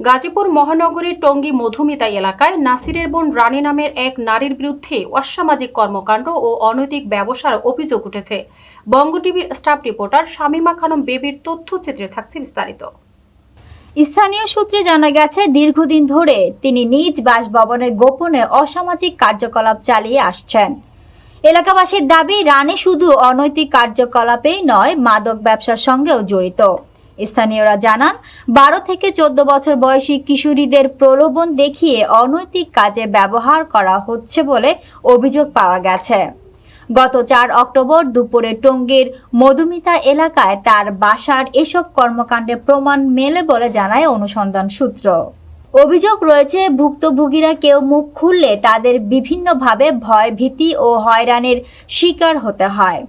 গাজীপুর মহানগরীর টঙ্গী মধুমিতা এলাকায় নাসিরের বোন রানী নামের এক নারীর বিরুদ্ধে অসামাজিক কর্মকাণ্ড ও অনৈতিক ব্যবসার অভিযোগ উঠেছে। বঙ্গ টিভির স্টাফ রিপোর্টার শামিমা খানম বেবির তথ্যচিত্রে থাকছে বিস্তারিত। স্থানীয় সূত্রে জানা গেছে, দীর্ঘদিন ধরে তিনি নিজ বাসভবনে গোপনে অসামাজিক কার্যকলাপ চালিয়ে আসছেন। এলাকাবাসীর দাবি, রানী শুধু অনৈতিক কার্যকলাপেই নয়, মাদক ব্যবসার সঙ্গেও জড়িত। স্থানীয়রা জানান, বারো থেকে চোদ্দ বছর বয়সী কিশোরীদের প্রলোভন দেখিয়ে অনৈতিক কাজে ব্যবহার করা হচ্ছে বলে অভিযোগ পাওয়া গেছে। গত চার অক্টোবর দুপুরে টঙ্গীর মধুমিতা এলাকায় তার বাসার এসব কর্মকাণ্ডের প্রমাণ মেলে বলে জানায় অনুসন্ধান সূত্র। অভিযোগ রয়েছে, ভুক্তভোগীরা কেউ মুখ খুললে তাদের বিভিন্নভাবে ভয় ভীতি ও হয়রানির শিকার হতে হয়।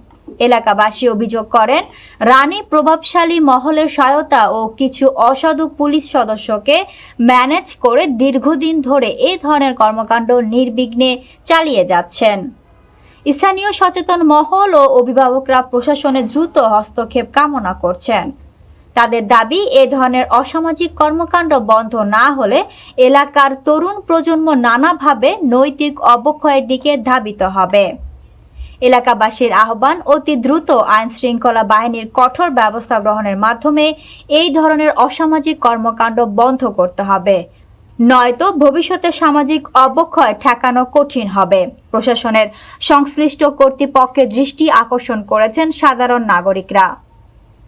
এলাকাবাসী অভিযোগ করেন, রানী প্রভাবশালী মহলের সহায়তা ও কিছু অসাধু পুলিশ সদস্যকে ম্যানেজ করে দীর্ঘদিন ধরে এই ধরনের কর্মকাণ্ড নির্বিঘ্নে চালিয়ে যাচ্ছেন। স্থানীয় সচেতন মহল ও অভিভাবকরা প্রশাসনের দ্রুত হস্তক্ষেপ কামনা করছেন। তাদের দাবি, এ ধরনের অসামাজিক কর্মকাণ্ড বন্ধ না হলে এলাকার তরুণ প্রজন্ম নানাভাবে নৈতিক অবক্ষয়ের দিকে ধাবিত হবে। এলাকাবাসীর আহ্বান অতি দ্রুত আইন শৃঙ্খলা বাহিনীর কঠোর ব্যবস্থা গ্রহণের মাধ্যমে এই ধরনের অসামাজিক কর্মকাণ্ড বন্ধ করতে হবে। নয়তো ভবিষ্যতে সামাজিক অবক্ষয় ঠেকানো কঠিন হবে। প্রশাসনের সংশ্লিষ্ট কর্তৃপক্ষের দৃষ্টি আকর্ষণ করেছেন সাধারণ নাগরিকরা।